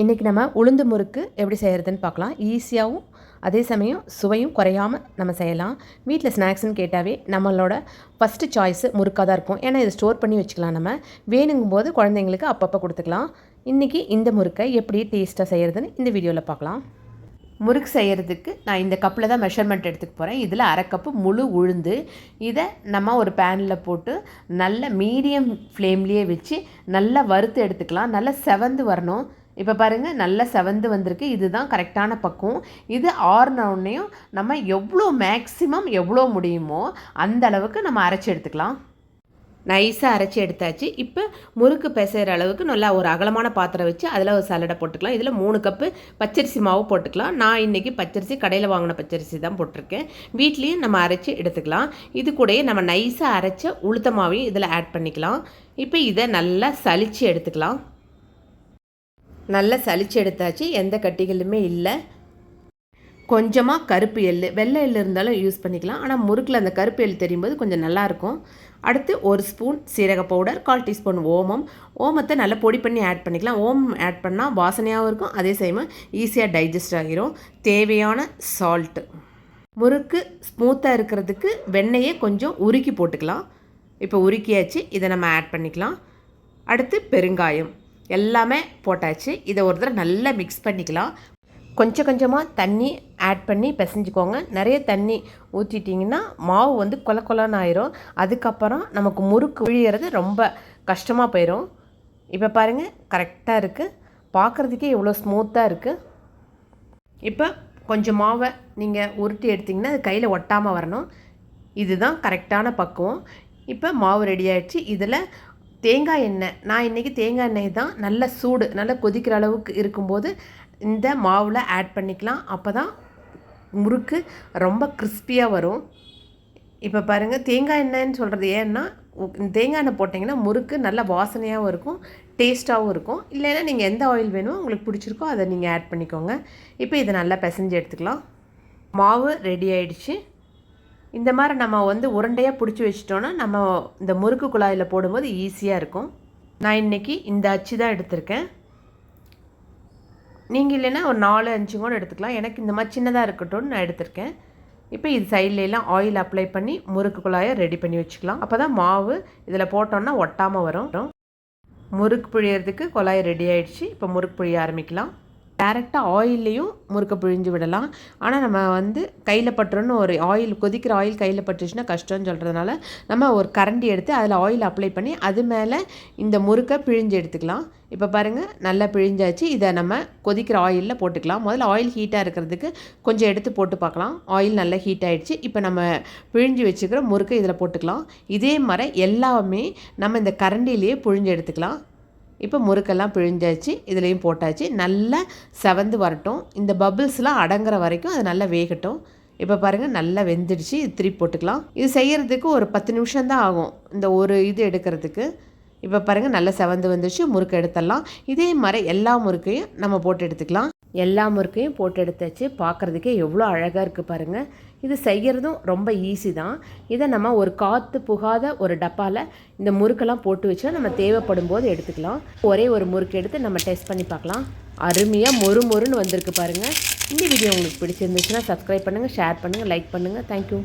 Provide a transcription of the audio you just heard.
இன்றைக்கி நம்ம உளுந்து முறுக்கு எப்படி செய்கிறதுன்னு பார்க்கலாம். ஈஸியாகவும் அதே சமயம் சுவையும் குறையாமல் நம்ம செய்யலாம். வீட்டில் ஸ்நாக்ஸ்னு கேட்டாவே நம்மளோட ஃபஸ்ட்டு சாய்ஸு முறுக்காக தான் இருக்கும். ஏன்னா இதை ஸ்டோர் பண்ணி வச்சுக்கலாம் நம்ம. வேணுங்கும் போது குழந்தைங்களுக்கு அப்பப்போ கொடுத்துக்கலாம். இன்றைக்கி இந்த முறுக்கை எப்படி டேஸ்ட்டாக செய்கிறதுன்னு இந்த வீடியோவில் பார்க்கலாம். முறுக்கு செய்கிறதுக்கு நான் இந்த கப்பில் தான் மெஷர்மெண்ட் எடுத்துக்க போகிறேன் இதில் அரை கப்பு முழு உளுந்து. இதை நம்ம ஒரு பேனில் போட்டு நல்ல மீடியம் ஃப்ளேம்லேயே வச்சு நல்லா வறுத்து எடுத்துக்கலாம். நல்லா செவந்து வரணும். இப்போ பாருங்கள் நல்லா செவந்து வந்திருக்கு. இதுதான் கரெக்டான பக்குவம். இது ஆறுனவுடனேயும் நம்ம எவ்வளோ மேக்ஸிமம் எவ்வளோ முடியுமோ அந்த அளவுக்கு நம்ம அரைச்சி எடுத்துக்கலாம். நைஸாக அரைச்சி எடுத்தாச்சு. இப்போ முறுக்கு பிசைகிற அளவுக்கு நல்லா ஒரு அகலமான பாத்திரம் வச்சு அதில் ஒரு சலடை போட்டுக்கலாம். இதில் மூணு கப்பு பச்சரிசி மாவு போட்டுக்கலாம். நான் இன்றைக்கி பச்சரிசி கடையில் வாங்கின பச்சரிசி தான் போட்டிருக்கேன். வீட்லேயும் நம்ம அரைச்சி எடுத்துக்கலாம். இது கூடயே நம்ம நைஸாக அரைச்ச உளுத்த மாவையும் இதில் ஆட் பண்ணிக்கலாம். இப்போ இதை நல்லா சலித்து எடுத்துக்கலாம். நல்லா சளிச்சு எடுத்தாச்சு எந்த கட்டிகளுமே இல்லை. கொஞ்சமாக கருப்பு எள் வெள்ளை எள் இருந்தாலும் யூஸ் பண்ணிக்கலாம். ஆனால் முறுக்கில் அந்த கருப்பு எள் தெரியும் போது கொஞ்சம் நல்லாயிருக்கும் அடுத்து ஒரு ஸ்பூன் சீரக பவுடர் கால் டீஸ்பூன் ஓமம். ஓமத்தை நல்லா பொடி பண்ணி ஆட் பண்ணிக்கலாம். ஓமம் ஆட் பண்ணால் வாசனையாகவும் இருக்கும். அதே சமயம் ஈஸியாக டைஜஸ்ட் ஆகிரும். தேவையான சால்ட்டு முறுக்கு ஸ்மூத்தாக இருக்கிறதுக்கு வெண்ணெயை கொஞ்சம் உருக்கி போட்டுக்கலாம். இப்போ உருக்கியாச்சு. இதை நம்ம ஆட் பண்ணிக்கலாம். அடுத்து பெருங்காயம். எல்லாமே போட்டாச்சு. இதை ஒரு தடவை நல்லா மிக்ஸ் பண்ணிக்கலாம். கொஞ்சம் கொஞ்சமாக தண்ணி ஆட் பண்ணி பிசைஞ்சுக்கோங்க. நிறைய தண்ணி ஊற்றிட்டிங்கன்னா மாவு வந்து கொல கொலன்னு ஆயிரும். அதுக்கப்புறம் நமக்கு முறுக்கு விழியறது ரொம்ப கஷ்டமாக போயிடும் இப்போ பாருங்கள் கரெக்டாக இருக்குது பார்க்குறதுக்கே இவ்வளோ ஸ்மூத்தாக இருக்குது இப்போ கொஞ்சம் மாவை நீங்கள் உருட்டி எடுத்திங்கன்னா அது கையில் ஒட்டாமல் வரணும். இதுதான் கரெக்டான பக்குவம். இப்போ மாவு ரெடி ஆகிடுச்சு இதில் தேங்காய் எண்ணெய். நான் இன்றைக்கி தேங்காய் எண்ணெய் தான் நல்ல சூடு நல்லா கொதிக்கிற அளவுக்கு இருக்கும்போது இந்த மாவில் ஆட் பண்ணிக்கலாம். அப்போ தான் முறுக்கு ரொம்ப கிறிஸ்பியாக வரும். இப்போ பாருங்கள் தேங்காய் எண்ணெய்ன்னு சொல்கிறது ஏன்னா தேங்காய் எண்ணெய் போட்டிங்கன்னா முறுக்கு நல்ல வாசனையாகவும் இருக்கும் டேஸ்ட்டாகவும் இருக்கும். இல்லைன்னா நீங்கள் எந்த ஆயில் வேணுமோ உங்களுக்கு பிடிச்சிருக்கோ அதை நீங்கள் ஆட் பண்ணிக்கோங்க. இப்போ இதை நல்லா பிசைஞ்சு எடுத்துக்கலாம். மாவு ரெடி ஆயிடுச்சு. இந்த மாதிரி நம்ம வந்து உருண்டையாக பிடிச்சி வச்சிட்டோன்னா நம்ம இந்த முறுக்கு குழாயில் போடும்போது ஈஸியாக இருக்கும். நான் இன்றைக்கி இந்த அச்சு தான் எடுத்திருக்கேன். நீங்கள் இல்லைன்னா ஒரு நாலு அஞ்சு கூட எடுத்துக்கலாம். எனக்கு இந்த மாதிரி சின்னதாக இருக்கட்டும்னு நான் எடுத்திருக்கேன். இப்போ இது சைட்லலாம் ஆயில் அப்ளை பண்ணி முறுக்கு குழாயை ரெடி பண்ணி வச்சுக்கலாம். அப்போ தான் மாவு இதில் போட்டோன்னா ஒட்டாமல் வரும். முறுக்கு புழியறதுக்கு குழாய் ரெடி ஆகிடுச்சு இப்போ முறுக்கு புழிய ஆரம்பிக்கலாம். டேரெக்டாக ஆயில்லையும் முறுக்க பிழிஞ்சு விடலாம். ஆனால் நம்ம வந்து கையில் பட்டுறோன்னு ஒரு ஆயில் கொதிக்கிற ஆயில் கையில் பட்டுச்சுன்னா கஷ்டம்னு சொல்கிறதுனால நம்ம ஒரு கரண்டி எடுத்து அதில் ஆயில் அப்ளை பண்ணி அது மேலே இந்த முறுக்கை பிழிஞ்சு எடுத்துக்கலாம். இப்போ பாருங்கள் நல்லா பிழிஞ்சாச்சு. இதை நம்ம கொதிக்கிற ஆயிலில் போட்டுக்கலாம். முதல்ல ஆயில் ஹீட்டாக இருக்கிறதுக்கு கொஞ்சம் எடுத்து போட்டு பார்க்கலாம். ஆயில் நல்லா ஹீட் ஆகிடுச்சு இப்போ நம்ம பிழிஞ்சு வச்சுக்கிற முறுக்கை இதில் போட்டுக்கலாம். இதே மாதிரி எல்லாமே நம்ம இந்த கரண்டிலேயே பிழிஞ்சு எடுத்துக்கலாம். இப்போ முறுக்கெல்லாம் பிழிஞ்சாச்சு இதுலேயும் போட்டாச்சு. நல்லா செவந்து வரட்டும். இந்த பபிள்ஸ்லாம் அடங்குற வரைக்கும் அது நல்லா வேகட்டும். இப்போ பாருங்கள் நல்லா வெந்துடுச்சு. இது திருப்பி போட்டுக்கலாம். இது செய்கிறதுக்கு ஒரு பத்து நிமிஷம் தான் ஆகும். இந்த ஒரு இது எடுக்கிறதுக்கு. இப்போ பாருங்கள் நல்லா செவந்து வந்துடுச்சு. முறுக்கு எடுத்துடலாம். இதே மாதிரி எல்லா முறுக்கையும் நம்ம போட்டு எடுத்துக்கலாம். எல்லா முறுக்கையும் போட்டு எடுத்தாச்சு பார்க்குறதுக்கே எவ்வளோ அழகாக இருக்குது பாருங்கள் இது செய்கிறதும் ரொம்ப ஈஸி தான். இதை நம்ம ஒரு காற்று புகாத ஒரு டப்பாவில் இந்த முறுக்கெல்லாம் போட்டு வச்சா நம்ம தேவைப்படும் போது எடுத்துக்கலாம். ஒரே ஒரு முறுக்கு எடுத்து நம்ம டெஸ்ட் பண்ணி பார்க்கலாம். அருமையாக மொறு மொறுன்னு வந்திருக்கு பாருங்கள் இந்த வீடியோ உங்களுக்கு பிடிச்சிருந்துச்சுன்னா சப்ஸ்கிரைப் பண்ணுங்கள் ஷேர் பண்ணுங்கள் லைக் பண்ணுங்கள் தேங்க்யூ